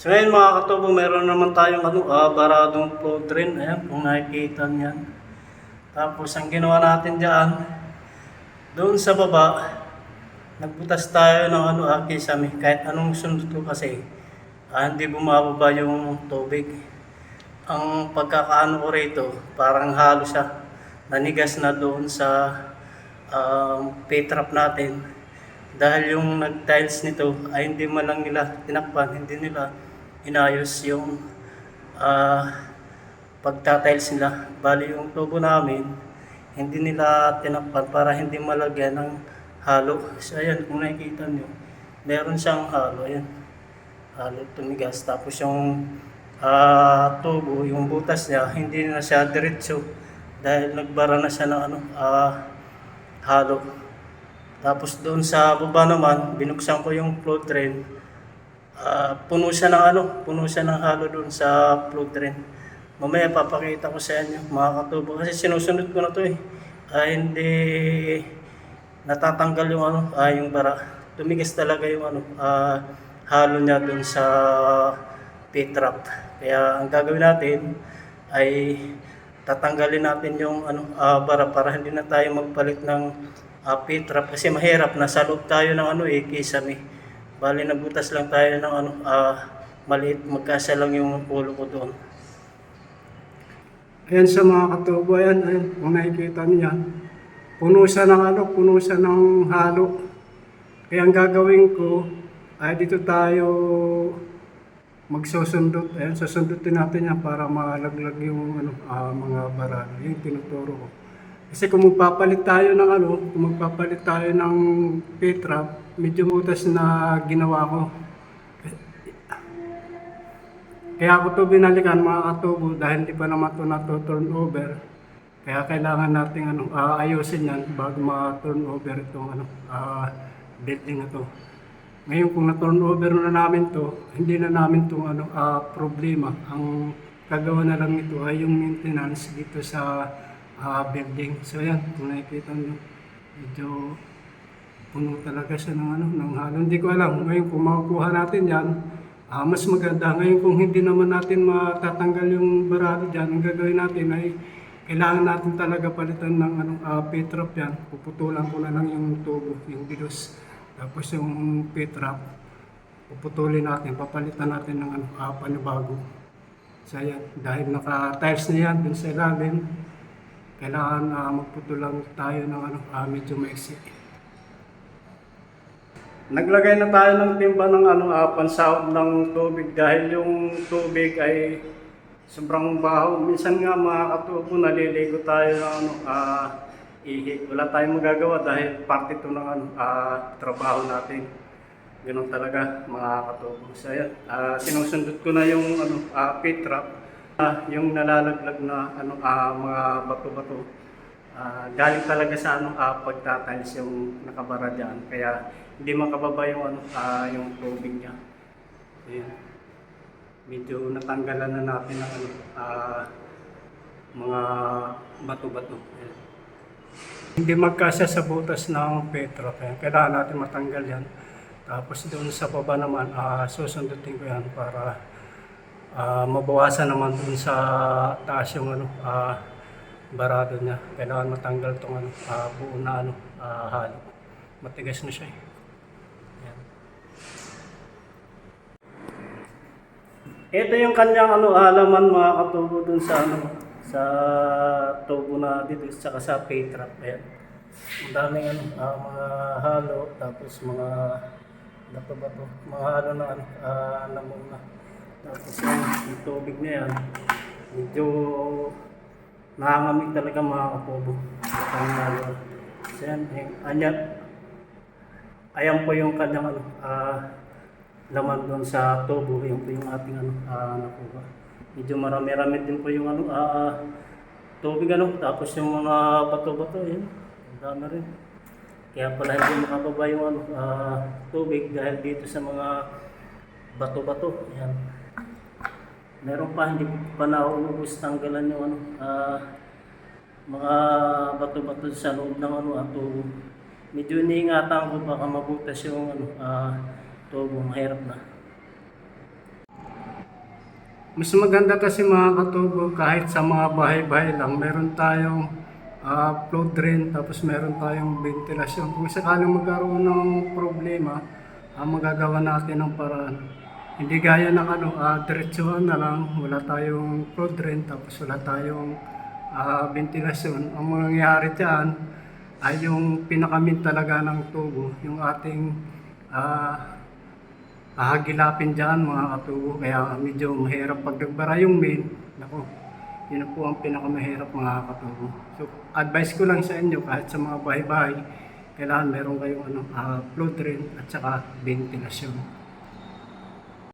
So ngayon mga katubo, meron naman tayong ano, ah, baradong flow drain. Ayan, kung nakikita niyan. Tapos ang ginawa natin diyan, doon sa baba, nagbutas tayo ng ano, ah, kisame. Kahit anong sundot ko kasi, ah, hindi bumababa yung tubig. Ang pagkakaano ko rito, parang halo siya. Nanigas na doon sa um, pay-trap natin. Dahil yung nag-tiles nito ay hindi man lang nila tinakpan, hindi nila inayos yung ah pagtatiles nila. Bali yung tubo namin, hindi nila tinakpan para hindi malagyan ng halo. So ayan, kung nakikita nyo, meron siyang halo. Ayan, halo tumigas. Tapos yung ah tubo, yung butas niya, hindi na siya diretso dahil nagbara na siya ng ano, ah halo. Tapos doon sa baba naman, binuksan ko yung flow drain. Ah, puno siya ng ano, puno siya ng halo doon sa flow drain. Mamaya papakita ko sa inyo mga katubo kasi sinusunod ko na to eh. Ah, hindi natatanggal yung ano, ah, yung bara. Tumigas talaga yung ano, ah, halo niya doon sa pit-trap. Kaya ang gagawin natin ay tatanggalin natin yung ano, ah, bara para hindi na tayo magpalit ng uh, pit-trap kasi mahirap nasa loob tayo ng ano eh kisame. Bali nabutas lang tayo ng ano ah, maliit magkasa lang yung ulo ko doon. Ayan sa mga katubo, ayan, ayan, kung nakikita niyo yan. Puno siya ng ano, puno siya ng halo. Kaya ang gagawin ko, ay dito tayo magsusundot. Ayan, susundutin natin yan para malaglag yung ano, ah, mga barano. Yung tinuturo ko. Kasi kung magpapalit tayo ng ano, kung magpapalit tayo ng Petra, medyo mutas na ginawa ko. Kaya ako to binalikan mga katubo dahil hindi pa naman to na-turn over. Kaya kailangan nating ano, ah, ayusin yan bago ma-turn over itong ano, ah, building na to. Ngayon kung na-turn over na namin to, hindi na namin itong ano, ah, problema. Ang gagawa na lang ito ay yung maintenance dito sa ah, building. So yan, kung nakikita nyo, medyo puno talaga siya ng ano, ng halo. Hindi ko alam. Ngayon kung makukuha natin yan, ah, mas maganda. Ngayon kung hindi naman natin matatanggal yung barado dyan, ang gagawin natin ay kailangan natin talaga palitan ng ano, uh, petrop yan. Puputulan ko na lang yung tubo, yung bilos. Tapos yung petrop, puputulin natin, papalitan natin ng ano, uh, panibago. So yan, dahil naka-tiles na yan dun sa ilalim, kailangan uh, magputulang tayo ng ano, uh, medyo maiksi. Naglagay na tayo ng timba ng ano, uh, pansahod ng tubig dahil yung tubig ay sobrang baho. Minsan nga mga katubo, naliligo tayo ng ano, ah, ihi. Wala tayong magagawa dahil parte ito ng ano, ah, trabaho natin. Ganun talaga mga katubo. So ayan, ah, sinusundot ko na yung ano, ah, pit trap. Ah, yung nalalaglag na ano, ah, mga bato-bato. Ah, galing talaga sa ano, ah, pagtatiles yung nakabara dyan. Kaya hindi makababa yung, ano, ah, yung tubig niya. Ayan medyo natanggalan na natin ng ah, mga bato-bato. Hindi magkasya sa butas ng petro. Kaya kailangan natin matanggal yan. Tapos doon sa baba naman, ah, susundutin ko yan para ah, mabawasan naman doon sa taas yung ano, ah, barado niya. Kailangan matanggal itong ano, ah, buo na ano, ah, halo. Matigas na siya eh. Ayan. Ito yung kanyang ano alaman mga katubo dun sa ano sa tubo na dito saka sa pay trap. Ayan. Ang daming ano ah, mga halo tapos mga bato bato mga halo na ano ah, namuna. Tapos yung, yung tubig na yan medyo nangangamig talaga mga halo. So yan, anyan, ayan po yung kanyang ano ah, laman doon sa tubo, yung po yung ating ano, ah, nakuha. Medyo marami-rami din po yung ano, ah, tubig ano, tapos yung mga bato-bato, yun, dami rin. Kaya pala hindi makababa yung ano, ah, tubig dahil dito sa mga bato-bato, yan. Meron pa, hindi pa nauubos tanggalan yung ano, ah, mga bato-bato sa loob ng ano, ah, tubo. Medyo iniingatan ko baka mabutas yung ano, ah, tubo, mahirap na. Mas maganda kasi mga katubo kahit sa mga bahay-bahay lang, meron tayong ah, flow drain tapos meron tayong ventilasyon. Kung sakaling magkaroon ng problema, ah, magagawa natin ng paraan. Hindi gaya ng ano, ah, diretsuhan na lang, wala tayong flow drain tapos wala tayong ah, ventilasyon. Ang mangyayari dyan ay yung pinakamin talaga ng tubo, yung ating ah, ahagilapin dyan mga katubo. Kaya medyo mahirap pag nagbara yung main. Nako, yun po ang pinakamahirap mga katubo. So, advice ko lang sa inyo kahit sa mga bahay-bahay, kailangan meron kayong ano, ah, flow drain at saka ventilasyon.